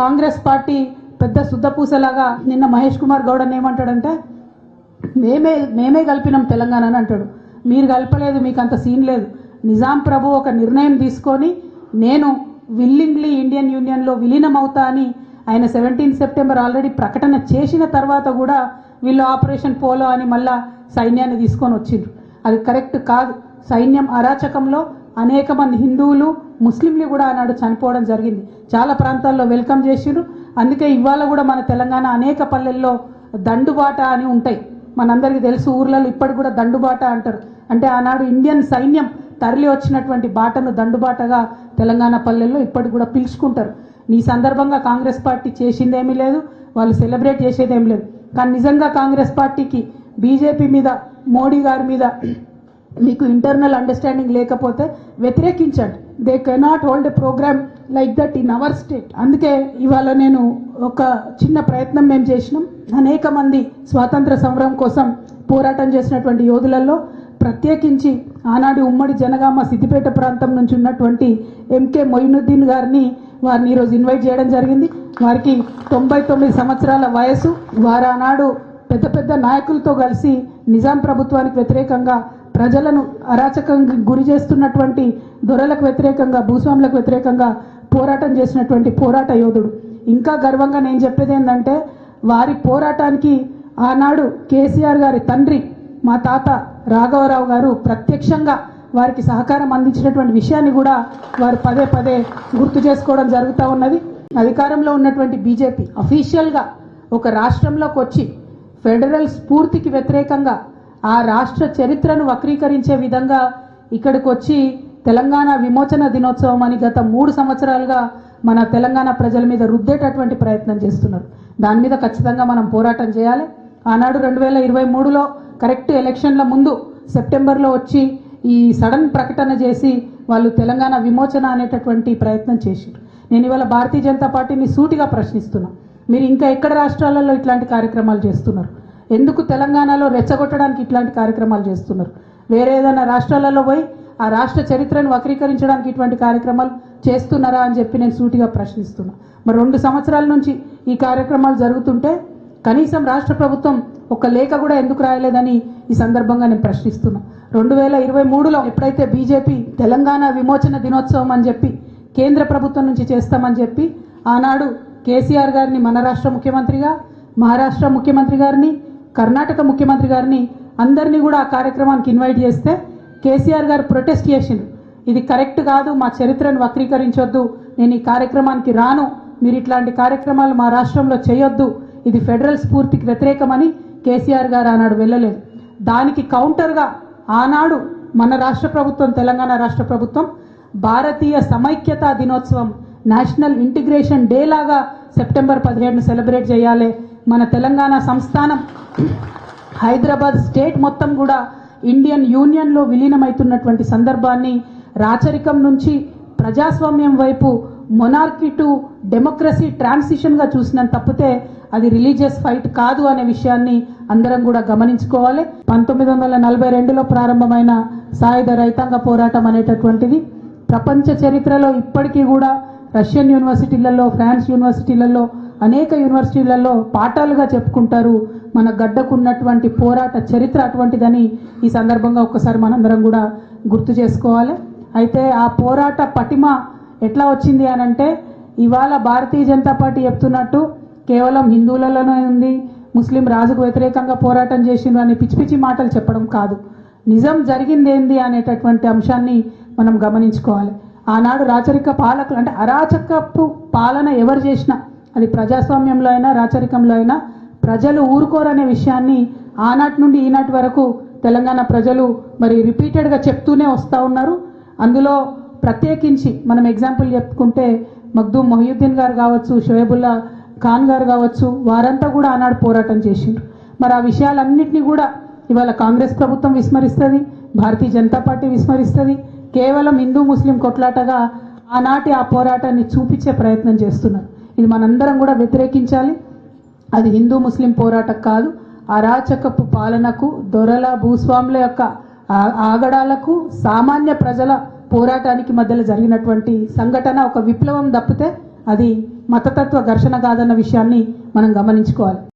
Congress party పెద్ద శుద్ధపూసలాగా నిన్న మహేష్ కుమార్ గౌడ్ అని ఏమంటాడంటే మేమే మేమే కలిపినాం తెలంగాణ అని అంటాడు. మీరు కలపలేదు మీకు అంత సీన్ లేదు. నిజాం ప్రభు ఒక నిర్ణయం తీసుకొని నేను విల్లింగ్లీ ఇండియన్ యూనియన్లో విలీనం అవుతా అని ఆయన సెవెంటీన్ సెప్టెంబర్ ఆల్రెడీ ప్రకటన చేసిన తర్వాత కూడా వీళ్ళు ఆపరేషన్ పోలో అని మళ్ళా సైన్యాన్ని తీసుకొని వచ్చిండ్రు. అది కరెక్ట్ కాదు. సైన్యం అరాచకంలో అనేక మంది హిందువులు ముస్లింలు కూడా ఆనాడు చనిపోవడం జరిగింది. చాలా ప్రాంతాల్లో వెల్కమ్ చేసిరు అందుకే ఇవాళ కూడా మన తెలంగాణ అనేక పల్లెల్లో దండుబాట అని ఉంటాయి. మనందరికీ తెలుసు ఊర్లలో ఇప్పటికి కూడా దండుబాట అంటారు. అంటే ఆనాడు ఇండియన్ సైన్యం తరలి వచ్చినటువంటి బాటను దండుబాటగా తెలంగాణ పల్లెల్లో ఇప్పటికి కూడా పిలుచుకుంటారు. ఈ సందర్భంగా కాంగ్రెస్ పార్టీ చేసిందేమీ లేదు వాళ్ళు సెలబ్రేట్ చేసేదేం లేదు. కానీ నిజంగా కాంగ్రెస్ పార్టీకి బీజేపీ మీద మోడీ గారి మీద మీకు ఇంటర్నల్ అండర్స్టాండింగ్ లేకపోతే వ్యతిరేకించండి. They cannot hold a programme like that in our state అందుకే ఇవాళ నేను ఒక చిన్న ప్రయత్నం మేము చేసినాం. అనేక మంది స్వాతంత్ర సమరం కోసం పోరాటం చేసినటువంటి యోధులలో ప్రత్యేకించి ఆనాడు ఉమ్మడి జనగామ సిద్దిపేట ప్రాంతం నుంచి ఉన్నటువంటి ఎంకే మొయినుద్దీన్ గారిని వారిని ఈరోజు ఇన్వైట్ చేయడం జరిగింది. వారికి తొంభై తొమ్మిది సంవత్సరాల వయసు వారు ఆనాడు పెద్ద పెద్ద నాయకులతో కలిసి నిజాం ప్రభుత్వానికి వ్యతిరేకంగా ప్రజలను అరాచకంగా గురి చేస్తున్నటువంటి దొరలకు వ్యతిరేకంగా భూస్వాములకు వ్యతిరేకంగా పోరాటం చేసినటువంటి పోరాట యోధుడు. ఇంకా గర్వంగా నేను చెప్పేది ఏంటంటే వారి పోరాటానికి ఆనాడు కేసీఆర్ గారి తండ్రి మా తాత రాఘవరావు గారు ప్రత్యక్షంగా వారికి సహకారం అందించినటువంటి విషయాన్ని కూడా వారు పదే పదే గుర్తు చేసుకోవడం జరుగుతూ ఉన్నది. అధికారంలో ఉన్నటువంటి బీజేపీ అఫీషియల్గా ఒక రాష్ట్రంలోకి వచ్చి ఫెడరల్ స్ఫూర్తికి వ్యతిరేకంగా ఆ రాష్ట్ర చరిత్రను వక్రీకరించే విధంగా ఇక్కడికి వచ్చి తెలంగాణ విమోచన దినోత్సవం అని గత మూడు సంవత్సరాలుగా మన తెలంగాణ ప్రజల మీద రుద్దేటటువంటి ప్రయత్నం చేస్తున్నారు. దాని మీద ఖచ్చితంగా మనం పోరాటం చేయాలి. ఆనాడు రెండు వేల ఇరవై మూడులో కరెక్ట్ ఎలక్షన్ల ముందు సెప్టెంబర్లో వచ్చి ఈ సడన్ ప్రకటన చేసి వాళ్ళు తెలంగాణ విమోచన అనేటటువంటి ప్రయత్నం చేశారు. నేను ఇవాళ భారతీయ జనతా పార్టీని సూటిగా ప్రశ్నిస్తున్నా. మీరు ఇంకా ఎక్కడ రాష్ట్రాలలో ఇట్లాంటి కార్యక్రమాలు చేస్తున్నారు? ఎందుకు తెలంగాణలో రెచ్చగొట్టడానికి ఇట్లాంటి కార్యక్రమాలు చేస్తున్నారు? వేరే ఏదైనా రాష్ట్రాలలో పోయి ఆ రాష్ట్ర చరిత్రను వక్రీకరించడానికి ఇటువంటి కార్యక్రమాలు చేస్తున్నారా అని చెప్పి నేను సూటిగా ప్రశ్నిస్తున్నా. మరి రెండు సంవత్సరాల నుంచి ఈ కార్యక్రమాలు జరుగుతుంటే కనీసం రాష్ట్ర ప్రభుత్వం ఒక లేఖ కూడా ఎందుకు రాయలేదని ఈ సందర్భంగా నేను ప్రశ్నిస్తున్నా. రెండు వేల ఇరవై మూడులో ఎప్పుడైతే బీజేపీ తెలంగాణ విమోచన దినోత్సవం అని చెప్పి కేంద్ర ప్రభుత్వం నుంచి చేస్తామని చెప్పి ఆనాడు కేసీఆర్ గారిని మన రాష్ట్ర ముఖ్యమంత్రిగా మహారాష్ట్ర ముఖ్యమంత్రి గారిని కర్ణాటక ముఖ్యమంత్రి గారిని అందరినీ కూడా ఆ కార్యక్రమానికి ఇన్వైట్ చేస్తే కేసీఆర్ గారు ప్రొటెస్ట్ చేసిండు. ఇది కరెక్ట్ కాదు మా చరిత్రను వక్రీకరించొద్దు నేను ఈ కార్యక్రమానికి రాను మీరు ఇట్లాంటి కార్యక్రమాలు మా రాష్ట్రంలో చేయొద్దు ఇది ఫెడరల్ స్ఫూర్తికి వ్యతిరేకమని కేసీఆర్ గారు ఆనాడు వెళ్ళలేదు. దానికి కౌంటర్గా ఆనాడు మన రాష్ట్ర ప్రభుత్వం తెలంగాణ రాష్ట్ర ప్రభుత్వం భారతీయ సమైక్యతా దినోత్సవం నేషనల్ ఇంటిగ్రేషన్ డే లాగా సెప్టెంబర్ పదిహేడును సెలబ్రేట్ చేయాలి. మన తెలంగాణ సంస్థానం హైదరాబాద్ స్టేట్ మొత్తం కూడా ఇండియన్ యూనియన్లో విలీనమవుతున్నటువంటి సందర్భాన్ని రాచరికం నుంచి ప్రజాస్వామ్యం వైపు మొనార్కీ టు డెమోక్రసీ ట్రాన్సిషన్గా చూసినంత తప్పితే అది రిలీజియస్ ఫైట్ కాదు అనే విషయాన్ని అందరం కూడా గమనించుకోవాలి. పంతొమ్మిది వందల నలభై రెండులో ప్రారంభమైన సాయుధ రైతాంగ పోరాటం అనేటటువంటిది ప్రపంచ చరిత్రలో ఇప్పటికీ కూడా రష్యన్ యూనివర్సిటీలలో ఫ్రాన్స్ యూనివర్సిటీలలో అనేక యూనివర్సిటీలలో పాఠాలుగా చెప్పుకుంటారు. మన గడ్డకున్నటువంటి పోరాట చరిత్ర అటువంటిదని ఈ సందర్భంగా ఒక్కసారి మనందరం కూడా గుర్తు చేసుకోవాలి. అయితే ఆ పోరాట పటిమ ఎట్లా వచ్చింది అని అంటే ఇవాళ భారతీయ జనతా పార్టీ చెప్తున్నట్టు కేవలం హిందువులలోనే ఉంది ముస్లిం రాజుకు వ్యతిరేకంగా పోరాటం చేసిండ్రు అని పిచ్చి పిచ్చి మాటలు చెప్పడం కాదు. నిజం జరిగిందేంది అనేటటువంటి అంశాన్ని మనం గమనించుకోవాలి. ఆనాడు రాచరిక పాలకులు అంటే అరాచకపు పాలన ఎవరు చేసినా అది ప్రజాస్వామ్యంలో అయినా రాచరికంలో అయినా ప్రజలు ఊరుకోరనే విషయాన్ని ఆనాటి నుండి ఈనాటి వరకు తెలంగాణ ప్రజలు మరి రిపీటెడ్గా చెప్తూనే వస్తూ ఉన్నారు. అందులో ప్రత్యేకించి మనం ఎగ్జాంపుల్ చెప్పుకుంటే మగ్దూమ్ మొహియుద్దీన్ గారు కావచ్చు షోయబుల్లా ఖాన్ గారు కావచ్చు వారంతా కూడా ఆనాడు పోరాటం చేసిండ్రు. మరి ఆ విషయాలన్నింటినీ కూడా ఇవాళ కాంగ్రెస్ ప్రభుత్వం విస్మరిస్తుంది భారతీయ జనతా పార్టీ విస్మరిస్తుంది కేవలం హిందూ ముస్లిం కొట్లాటగా ఆనాటి ఆ పోరాటాన్ని చూపించే ప్రయత్నం చేస్తున్నారు. ఇది మనందరం కూడా వ్యతిరేకించాలి. అది హిందూ ముస్లిం పోరాటం కాదు. అరాచకపు పాలనకు దొరల భూస్వాముల యొక్క ఆ- ఆగడాలకు సామాన్య ప్రజల పోరాటానికి మధ్యలో జరిగినటువంటి సంఘటన ఒక విప్లవం తప్పితే అది మతతత్వ ఘర్షణ కాదన్న విషయాన్ని మనం గమనించుకోవాలి.